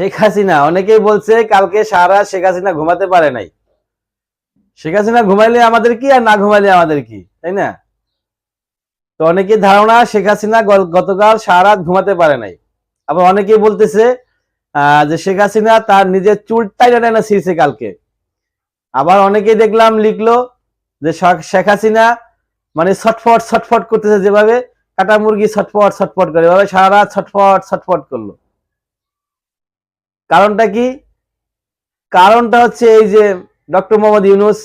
শেখ হাসিনা, অনেকেই বলছে কালকে সারা শেখ হাসিনা ঘুমাতে পারে নাই। শেখ হাসিনা ঘুমাইলে আমাদের কি আর না ঘুমাইলে আমাদের কি, তাই না? তো অনেকে ধারণা শেখ হাসিনা গতকাল সারা ঘুমাতে পারে নাই। আবার অনেকেই বলতেছে যে শেখ হাসিনা তার নিজের চুলটাই না ছিঁড়ছে কালকে। আবার অনেকেই দেখলাম লিখলো যে শেখ হাসিনা মানে ছটফট ছটফট করতেছে যেভাবে, কাটা মুরগি ছটফট ছটফট করে, এভাবে সারা ছটফট ছটফট করল। কারণটা কি? কারণটা হচ্ছে এই যে ডক্টর মোহাম্মদ ইউনুস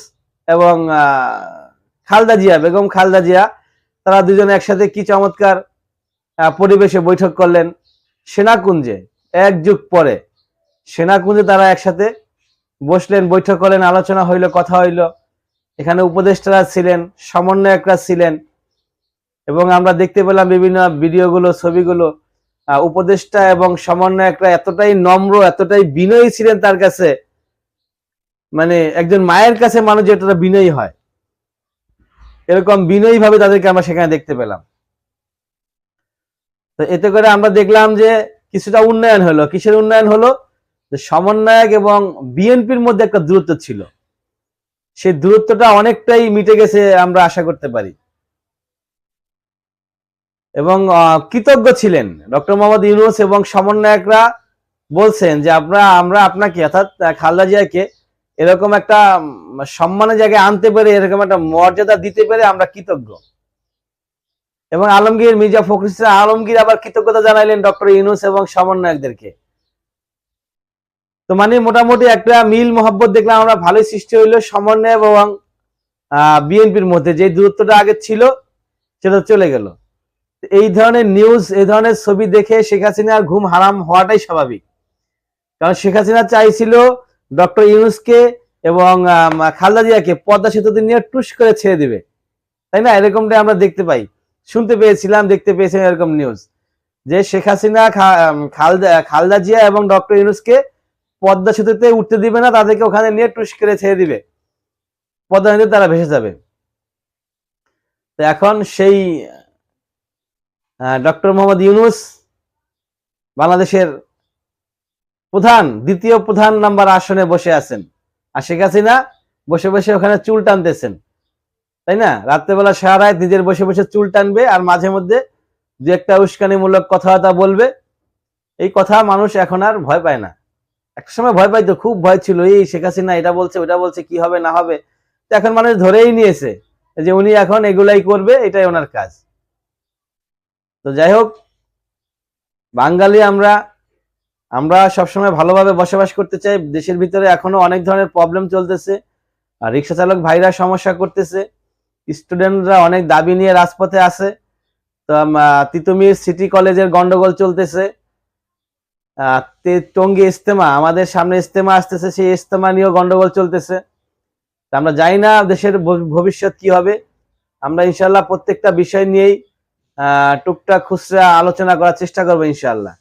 এবং খালদা জিয়া, বেগম খালদা জিয়া, তারা দুজনে একসাথে কি চমৎকার পরিবেশে বৈঠক করলেন সেনাকুঞ্জে। এক যুগ পরে সেনাকুঞ্জে তারা একসাথে বসলেন, বৈঠক করলেন, আলোচনা হইল, কথা হইল। এখানে উপদেষ্টারা ছিলেন, সমন্বয়করা ছিলেন এবং আমরা দেখতে পেলাম বিভিন্ন ভিডিওগুলো, ছবিগুলো উপদেষ্টা এবং সমন্বয়করা এতটাই নম্র, এতটাই বিনয়ী ছিলেন তার কাছে। মানে একজন মায়ের কাছে মানুষ যেটা বিনয়ী হয়। এরকম বিনয়ী ভাবে তাদেরকে আমরা সেখানে দেখতে পেলাম। তো এতে করে আমরা দেখলাম যে কিছুটা উন্নয়ন হলো। কিসের উন্নয়ন হলো? যে সমন্বয়ক এবং বিএনপির মধ্যে একটা দূরত্ব ছিল। সেই দূরত্বটা অনেকটাই মিটে গেছে আমরা আশা করতে পারি। এবং কৃতজ্ঞ ছিলেন। ডক্টর মোহাম্মদ ইউনুস এবং সমন্বয়করা বলছেন যে আমরা আমরা আপনাকে, অর্থাৎ খালদা জিয়াকে এরকম একটা সম্মানের জায়গায় আনতে পেরে, এরকম একটা মর্যাদা দিতে পেরে আমরা কৃতজ্ঞ। এবং আলমগীর, মির্জা ফখরুল আলমগীর আবার কৃতজ্ঞতা জানাইলেন ডক্টর ইউনুস এবং সমন্বয়কদেরকে। তো মানে মোটামুটি একটা মিল মোহাব্বত দেখলাম আমরা, ভালোই সৃষ্টি হইল সমন্বয় এবং বিএনপির মধ্যে। যে দূরত্বটা আগে ছিল, সেটা চলে গেল। এই ধরনের নিউজ এই ধরনের ছবি দেখে শেখ হাসিনার ঘুম হারাম হওয়াটাই স্বাভাবিক। কারণ শেখ হাসিনা চাইছিল ডক্টর ইউনুসকে এবং খালেদা জিয়াকে পদ্মা সেতুতে নিয়ে টুস করে ছেড়ে দিবে। তাই না? এরকমটা আমরা দেখতে পাই। শুনতে পেয়েছিলাম দেখতে পেয়েছিলাম এরকম নিউজ যে শেখ হাসিনা খা- আম, খালদা জিয়া এবং ডক্টর ইউনুসকে পদ্মা সেতুতে উঠতে দিবে না তাদেরকে ওখানে নিয়ে টুস করে ছেড়ে দিবে। পদ্মা নদীতে তারা ভেসে যাবে। তো এখন সেই ডক্টর মোহাম্মদ ইউনুস বাংলাদেশের প্রধান, দ্বিতীয় প্রধান নাম্বার আসনে বসে আছেন। আর শেখ হাসিনা বসে বসে ওখানে চুল টানতেছেন। তাই না? রাত্রেবেলা সারা রাত নিজের বসে বসে চুল টানবে আর মাঝে মধ্যে দু একটা উস্কানিমূলক কথাবার্তা বলবে। এই কথা মানুষ এখন আর ভয় পায় না। একটা সময় ভয় পাইতো, খুব ভয় ছিল, এই শেখ হাসিনা এটা বলছে, ওটা বলছে, কি হবে, না হবে? এখন মানুষ ধরেই নিয়েছে যে উনি এখন এগুলাই করবে, এটাই ওনার কাজ। তো যাই হোক বাঙালি আমরা আমরা সবসময় ভালোভাবে বসবাস করতে চাই। দেশের ভিতরে এখনও অনেক ধরনের প্রবলেম চলতেছে। আর রিক্সা চালক ভাইরা সমস্যা করতেছে। স্টুডেন্টরা অনেক দাবি নিয়ে রাজপথে আছে। তো তিতুমির সিটি কলেজের গন্ডগোল চলতেছে। টঙ্গী ইস্তেমা আমাদের সামনে ইস্তেমা আসতেছে, সেই ইস্তেমা নিয়েও গন্ডগোল চলতেছে। আমরা জানি না দেশের ভবিষ্যৎ কি হবে। আমরা ইনশাল্লাহ প্রত্যেকটা বিষয় নিয়েই টুকটাক খুচরা আলোচনা করার চেষ্টা করব ইনশাল্লাহ